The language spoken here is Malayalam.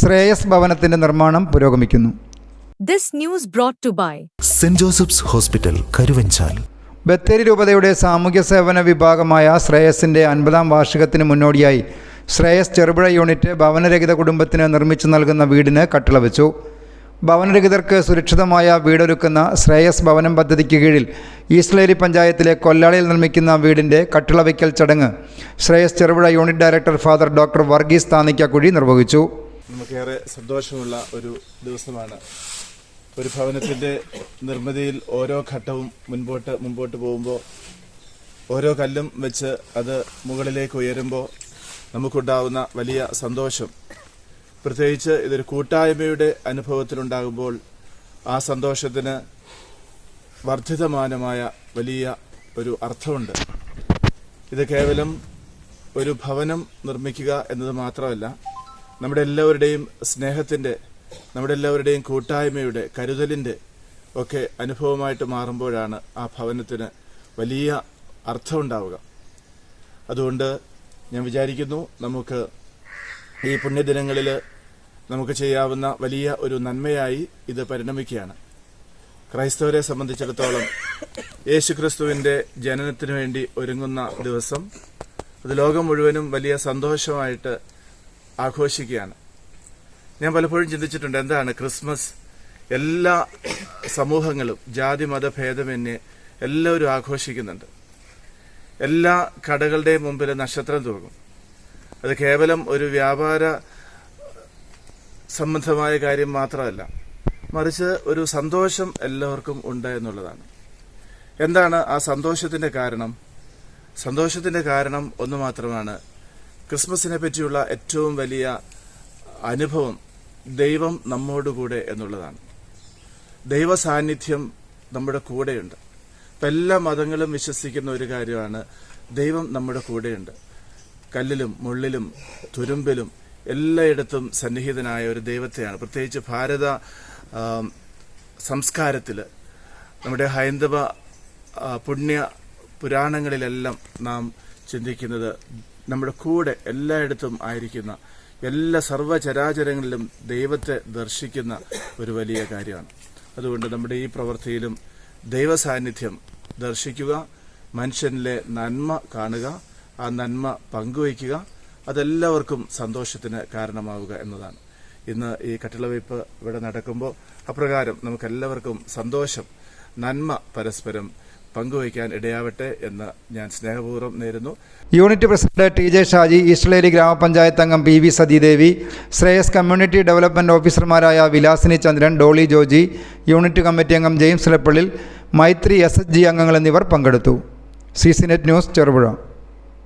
ശ്രേയസ് ഭവനത്തിന്റെ നിർമ്മാണം പുരോഗമിക്കുന്നു. This news brought to by Saint Joseph's Hospital Karuvanchal Bathery രൂപതയുടെ സാമൂഹ്യ സേവന വിഭാഗമായ ശ്രേയസിന്റെ അൻപതാം വാർഷികത്തിന് മുന്നോടിയായി ശ്രേയസ് ചെറുപുഴ യൂണിറ്റ് ഭവനരഹിത കുടുംബത്തിന് നിർമ്മിച്ചു നൽകുന്ന വീടിന് കട്ടിള വെച്ചു. ഭവനരഹിതർക്ക് സുരക്ഷിതമായ വീടൊരുക്കുന്ന ശ്രേയസ് ഭവനം പദ്ധതിക്ക് കീഴിൽ ഈസ്റ്റ്ലേരി പഞ്ചായത്തിലെ കൊല്ലാളിയിൽ നിർമ്മിക്കുന്ന വീടിന്റെ കട്ടിളവയ്ക്കൽ ചടങ്ങ് Shreyas Cherupuzha unit director father doctor Varghese Thanikkakuzhi നിർവഹിച്ചു. നമുക്കേറെ സന്തോഷമുള്ള ഒരു ദിവസമാണ്. ഒരു ഭവനത്തിന്റെ നിർമ്മിതിയിൽ ഓരോ ഘട്ടവും മുൻപോട്ട് മുമ്പോട്ട് പോകുമ്പോൾ ഓരോ കല്ലും വെച്ച് അത് മുകളിലേക്ക് ഉയരുമ്പോൾ നമുക്കുണ്ടാവുന്ന വലിയ സന്തോഷം. പ്രത്യേകിച്ച് ഇതൊരു കൂട്ടായ്മയുടെ അനുഭവത്തിലുണ്ടാകുമ്പോൾ ആ സന്തോഷത്തിന് വർദ്ധിതമാനമായ വലിയ ഒരു അർത്ഥമുണ്ട്. ഇത് കേവലം ഒരു ഭവനം നിർമ്മിക്കുക എന്നത് മാത്രമല്ല നമ്മുടെ എല്ലാവരുടെയും സ്നേഹത്തിന്റെ നമ്മുടെ എല്ലാവരുടെയും കൂട്ടായ്മയുടെ കരുതലിന്റെ ഒക്കെ അനുഭവമായിട്ട് മാറുമ്പോഴാണ് ആ ഭവനത്തിന് വലിയ അർത്ഥമുണ്ടാവുക അതുകൊണ്ട് ഞാൻ വിചാരിക്കുന്നു നമുക്ക് ഈ പുണ്യദിനങ്ങളിൽ നമുക്ക് ചെയ്യാവുന്ന വലിയ ഒരു നന്മയായി ഇത് പരിണമിക്കുകയാണ്. ക്രൈസ്തവരെ സംബന്ധിച്ചിടത്തോളം യേശുക്രിസ്തുവിന്റെ ജനനത്തിനു വേണ്ടി ഒരുങ്ങുന്ന ദിവസം അത് ലോകം മുഴുവനും വലിയ സന്തോഷമായിട്ട് ആഘോഷിക്കുകയാണ്. ഞാൻ പലപ്പോഴും ചിന്തിച്ചിട്ടുണ്ട് എന്താണ് ക്രിസ്മസ്? എല്ലാ സമൂഹങ്ങളും ജാതി മത ഭേദമന്യേ എല്ലാവരും ആഘോഷിക്കുന്നുണ്ട്. എല്ലാ കടകളുടെയും മുമ്പിൽ നക്ഷത്രം തൂകും. അത് കേവലം ഒരു വ്യാപാര സംബന്ധമായ കാര്യം മാത്രമല്ല മറിച്ച് ഒരു സന്തോഷം എല്ലാവർക്കും ഉണ്ട് എന്നുള്ളതാണ്. എന്താണ് ആ സന്തോഷത്തിന്റെ കാരണം? സന്തോഷത്തിന്റെ കാരണം ഒന്ന് മാത്രമാണ് ക്രിസ്മസിനെ പറ്റിയുള്ള ഏറ്റവും വലിയ അനുഭവം ദൈവം നമ്മോടുകൂടെ എന്നുള്ളതാണ്. ദൈവ സാന്നിധ്യം നമ്മുടെ കൂടെയുണ്ട്. ഇപ്പം എല്ലാ മതങ്ങളും വിശ്വസിക്കുന്ന ഒരു കാര്യമാണ് ദൈവം നമ്മുടെ കൂടെയുണ്ട്. കല്ലിലും മുള്ളിലും തുരുമ്പിലും എല്ലായിടത്തും സന്നിഹിതനായ ഒരു ദൈവത്തെയാണ്. പ്രത്യേകിച്ച് ഭാരത സംസ്കാരത്തിൽ നമ്മുടെ ഹൈന്ദവ പുണ്യ പുരാണങ്ങളിലെല്ലാം നാം ചിന്തിക്കുന്നത് നമ്മുടെ കൂടെ എല്ലായിടത്തും ആയിരിക്കുന്ന എല്ലാ സർവചരാചരങ്ങളിലും ദൈവത്തെ ദർശിക്കുന്ന ഒരു വലിയ കാര്യമാണ്. അതുകൊണ്ട് നമ്മുടെ ഈ പ്രവൃത്തിയിലും ദൈവസാന്നിധ്യം ദർശിക്കുക മനുഷ്യനിലെ നന്മ കാണുക ആ നന്മ പങ്കുവയ്ക്കുക അതെല്ലാവർക്കും സന്തോഷത്തിന് കാരണമാവുക എന്നതാണ്. ഇന്ന് ഈ കട്ടിളവയ്പ് ഇവിടെ നടക്കുമ്പോൾ അപ്രകാരം നമുക്കെല്ലാവർക്കും സന്തോഷം നന്മ പരസ്പരം പങ്കുവയ്ക്കാൻ ഇടയാവട്ടെ എന്ന് ഞാൻ സ്നേഹപൂർവം നേരുന്നു. Unit president T J Shaji Eastleri ഗ്രാമപഞ്ചായത്ത് അംഗം P V Sathidevi Shreyas community development ഓഫീസർമാരായ Vilasini Chandran Dolly Joji unit committee അംഗം James Lappallil Maithri S S G അംഗങ്ങൾ എന്നിവർ പങ്കെടുത്തു. C C net news Cherupuzha.